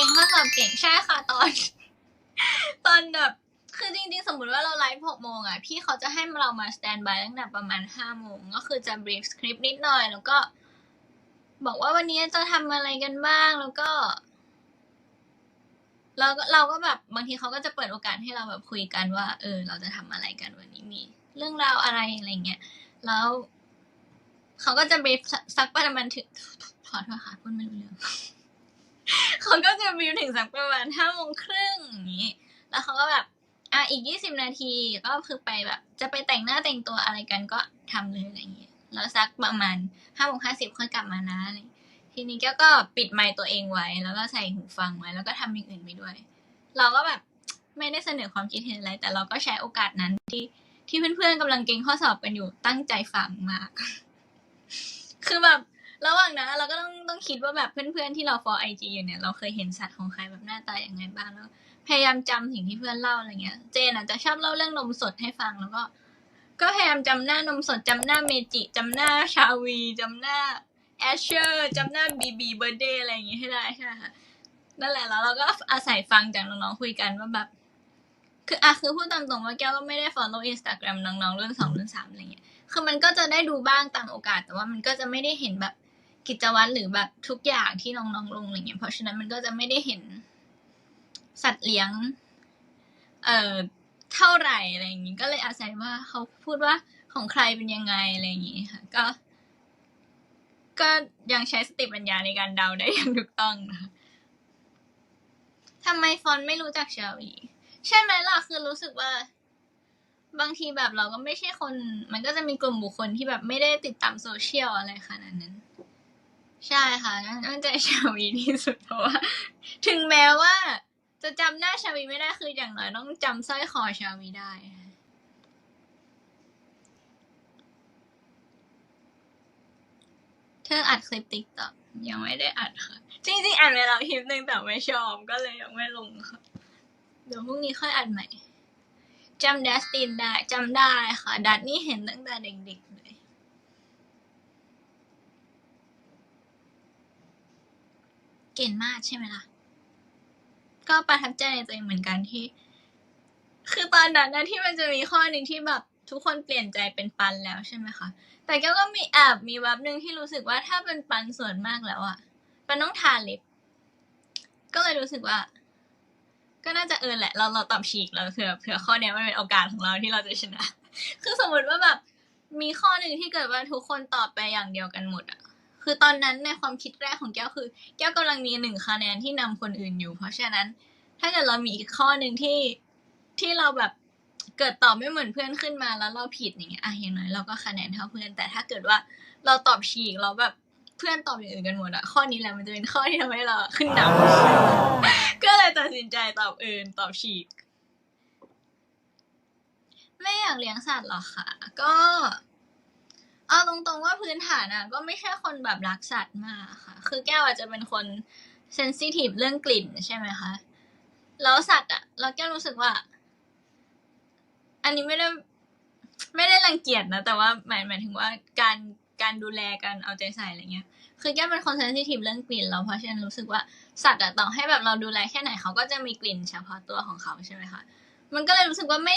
ก่งข้อสอบเก่งใช่ค่ะตอน ตอนแบบคือจริงๆ สมมติว่าเราไลฟ์หกโมงอะ พี่เขาจะให้เรามาสแตนบายตั้งแต่ประมาณห้าโมงก็คือจะบรีฟสคริปต์นิดหน่อย แล้วก็ บอกว่าวันนี้จะทำอะไรกันบ้างแล้วก็เราก็เราก็แบบบางทีเขาก็จะเปิดโอกาสให้เราแบบคุยกันว่า เออ เราจะทำอะไรกันวันนี้มี เรื่องราวอะไรอะไรเงี้ยแล้วเขาก็จะบรีฟสักประมาณถึงขอโทษค่ะพูดไม่รู้เรื่อง เขาก็จะบรีฟถึงสักประมาณห้าโมงครึ่งอย่างนี้ แล้วเขาก็แบบอะอีกยี่สิบนาทีก็คือไปแบบ จะไปแต่งหน้าแต่งตัวอะไรกันก็ทำเลยอะไรอย่างเงี้ยแล้วสักประมาณห้าโมงห้าสิบค่อยกลับมานะอะไรทีนี้แก้วก็ปิดไมค์ตัวเองไว้ แล้วก็ใส่หูฟังไว้ แล้วก็ทำอย่างอื่นไปด้วย เราก็แบบไม่ได้เสนอความคิดเห็นอะไรแต่เราก็ใช้โอกาสนั้นที่ที่เพื่อนๆกำลังเก่งข้อสอบกันอยู่ตั้งใจฟังมาก คือแบบ ระหว่างนั้นเราก็ต้องต้องคิดว่าแบบเพื่อนๆที่เรา for IG อยู่เนี่ยเราเคยเห็นสัตว์ของใครแบบหน้าตาอย่างไงบ้างแล้วพยายามจำสิ่งที่เพื่อนเล่าอะไรเงี้ย เจนอาจจะชอบเล่าเรื่องนมสดให้ฟังแล้วก็ ก็พยายามจำหน้านมสดจำหน้าเมจิจำหน้าชาวีจำหน้าแอชเชอร์จำหน้าบีบีเบอร์เดย์อะไรอย่างงี้ให้ได้ใช่ไหมคะนั่นแหละแล้วเราก็อาศัยฟังจากน้องๆคุยกันว่าแบบ คืออะคือพูดตามตรงว่าแก้วก็ไม่ได้ follow Instagram น้องๆรุ่นสองรุ่นสามอะไรเงี้ยคือมันก็จะได้ดูบ้างตามโอกาส แต่ว่ามันก็จะไม่ได้เห็นแบบ กิจวัตรหรือแบบทุกอย่างที่น้องๆลงอะไรเงี้ย เพราะฉะนั้นมันก็จะไม่ได้เห็นสัตว์เลี้ยง เอ่อเท่าไหร่อะไรอย่างงี้ก็เลยอาศัยว่าเขาพูดว่าของใครเป็นยังไงอะไรอย่างงี้ค่ะ ก็ ก็ยังใช้สติปัญญาในการเดาได้อย่างถูกต้องนะคะทำไมฟอนไม่รู้จักเชาวีใช่ไหมล่ะคือรู้สึกว่า บางทีแบบเราก็ไม่ใช่คน มันก็จะมีกลุ่มบุคคลที่แบบไม่ได้ติดตามโซเชียลอะไรขนาดนั้น ใช่ค่ะนั่นใจชาวีที่สุดเพราะว่า ถึงแม้ว่า จะจำหน้าชาวีไม่ได้คืออย่างน้อยต้องจำสร้อยคอชาวีได้ เธออัดคลิปติ๊กต็อกยังไม่ได้อัดค่ะ จริงๆอัดไปแล้วคลิปหนึ่งแต่ไม่ชอบก็เลยยังไม่ลงค่ะ เดี๋ยวพรุ่งนี้ค่อยอัดใหม่จำดัสตินได้จำได้ค่ะ ดัตนี่เห็นตั้งแต่เด็กๆเลย เก่งมากใช่ไหมล่ะ ก็ประทับใจในตัวเองเหมือนกันที่ คือตอนนั้นนะที่มันจะมีข้อหนึ่งที่แบบทุกคนเปลี่ยนใจเป็นปันแล้วใช่ไหมคะ แต่แก้วก็มีแอบมีแวบหนึ่งที่รู้สึกว่าถ้าเป็นปันส่วนมากแล้วอะปันต้องทาเล็บ ก็เลยรู้สึกว่า ก็น่าจะเออแหละ เราเราตอบฉีกแล้วเผื่อเผื่อข้อเนี้ยมันเป็นโอกาสของเราที่เราจะชนะ คือสมมติว่าแบบมีข้อหนึ่งที่เกิดว่าทุกคนตอบไปอย่างเดียวกันหมดอะ คือตอนนั้นในความคิดแรกของแก้วคือ แก้วกำลังมีหนึ่งคะแนนที่นำคนอื่นอยู่ เพราะฉะนั้น ถ้าเกิดเรามีอีกข้อหนึ่งที่ที่เราแบบเกิดตอบไม่เหมือนเพื่อนขึ้นมาแล้วเราผิดอย่างเงี้ยอะอย่างน้อยเราก็คะแนนเท่าเพื่อน แต่ถ้าเกิดว่าเราตอบฉีกเราแบบเพื่อนตอบอย่างอื่นกันหมดอะข้อนี้แหละมันจะเป็นข้อที่ทำให้เราขึ้นนำก็เลยตัดสินใจตอบอื่นตอบฉีกไม่อยากเลี้ยงสัตว์หรอกค่ะก็ เอาตรงๆว่าพื้นฐานอะก็ไม่ใช่คนแบบรักสัตว์มากค่ะ คือแก้วอาจจะเป็นคนเซนซิทีฟเรื่องกลิ่นใช่ไหมคะ แล้วสัตว์อะเราแก้วรู้สึกว่า อันนี้ไม่ได้ไม่ได้รังเกียจนะ แต่ว่าหมายหมายถึงว่าการการดูแลการเอาใจใส่อะไรเงี้ย คือแก้วเป็นคนเซนซิทีฟเรื่องกลิ่นแล้วเพราะฉะนั้นรู้สึกว่าสัตว์อะต่อให้แบบเราดูแลแค่ไหนเขาก็จะมีกลิ่นเฉพาะตัวของเขาใช่ไหมคะ มันก็เลยรู้สึกว่าไม่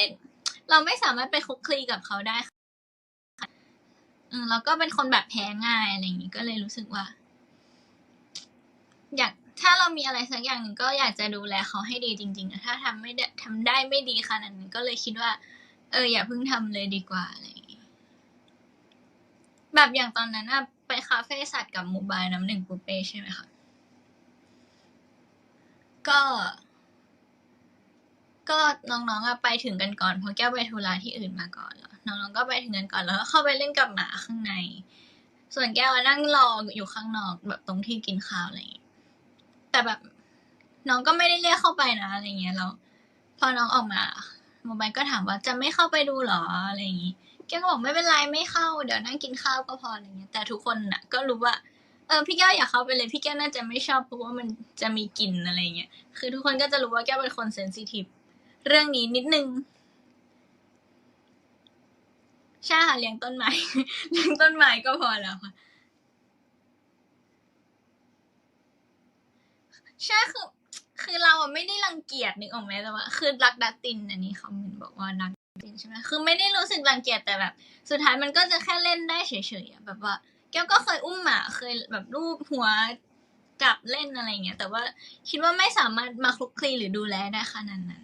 เราไม่สามารถไปคุกคลีกับเขาได้ ค่ะอืมแล้วก็เป็นคนแบบแพ้ง่ายอะไรอย่างงี้ก็เลยรู้สึกว่า อยากถ้าเรามีอะไรสักอย่างหนึ่งก็อยากจะดูแลเขาให้ดีจริงๆอะถ้าทำไม่ได้ทำได้ไม่ดีขนาดนั้นก็เลยคิดว่า เออ อย่าเพิ่งทำเลยดีกว่าอะไรอย่างงี้แบบอย่างตอนนั้นอะไปคาเฟ่สัตว์กับโมบายน้ำหนึ่งปูเป้ใช่ไหมคะก็ ก็น้องๆอะไปถึงกันก่อนเพราะแก้วไปธุระที่อื่นมาก่อนแล้วน้องๆก็ไปถึงกันก่อนแล้วก็เข้าไปเล่นกับหมาข้างใน ส่วนแก้วนั่งรออยู่ข้างนอกแบบตรงที่กินข้าวอะไรอย่างงี้แต่แบบน้องก็ไม่ได้เรียกเข้าไปนะอะไรเงี้ยแล้วพอน้องออกมาโมบายก็ถามว่าจะไม่เข้าไปดูหรออะไรอย่างงี้แก้วก็บอกไม่เป็นไรไม่เข้า เดี๋ยวนั่งกินข้าวก็พออะไรเงี้ยแต่ทุกคนน่ะ ก็รู้ว่าเออพี่แก้วอยากเข้าไปเลยพี่แก้วน่าจะไม่ชอบเพราะว่ามันจะมีกลิ่นอะไรเงี้ยคือทุกคนก็จะรู้ว่าแก้วเป็นคนเซนซิทีฟ เรื่องนี้นิดนึงใช่ค่ะเลี้ยงต้นไม้เลี้ยงต้นไม้ก็พอแล้วค่ะใช่คือคือเราไม่ได้รังเกียจนึกออกไหมแต่ว่าคือรักดัตติน อันนี้เขาเหมือนบอกว่ารักดัตตินใช่ไหมคือไม่ได้รู้สึกรังเกียจแต่แบบ สุดท้ายมันก็จะแค่เล่นได้เฉยๆอะแบบว่าแก้วก็เคยอุ้มหมาเคยแบบรูปหัวจับเล่นอะไรเงี้ยแต่ว่าคิดว่าไม่สามารถมาคลุกคลีหรือดูแลได้ขนาดนั้น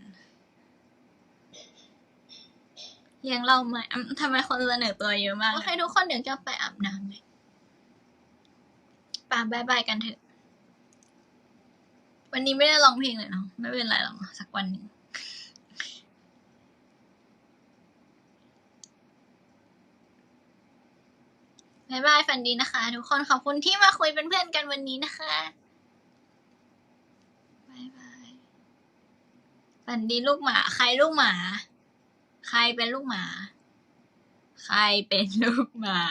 เลี้ยงเราไหมอืมทำไมคนเสนอตัวเยอะมากโอเคทุกคนเดี๋ยวจะไปอาบน้ำเลยปาบายบายกันเถอะ วันนี้ไม่ได้ร้องเพลงเลยเนาะไม่เป็นไรหรอกสักวันหนึ่ง บายบายฝันดีนะคะ ทุกคนขอบคุณที่มาคุยเป็นเพื่อนกันวันนี้นะคะบายบายฝันดีลูกหมา ใครลูกหมา ใครเป็นลูกหมา ใครเป็นลูกหมา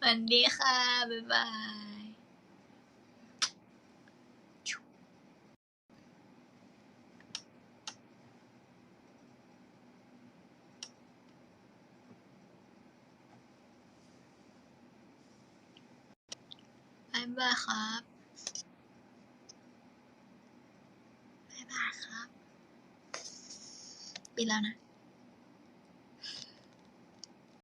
ฝันดีค่ะ บ๊ายบายบายบายครับ บ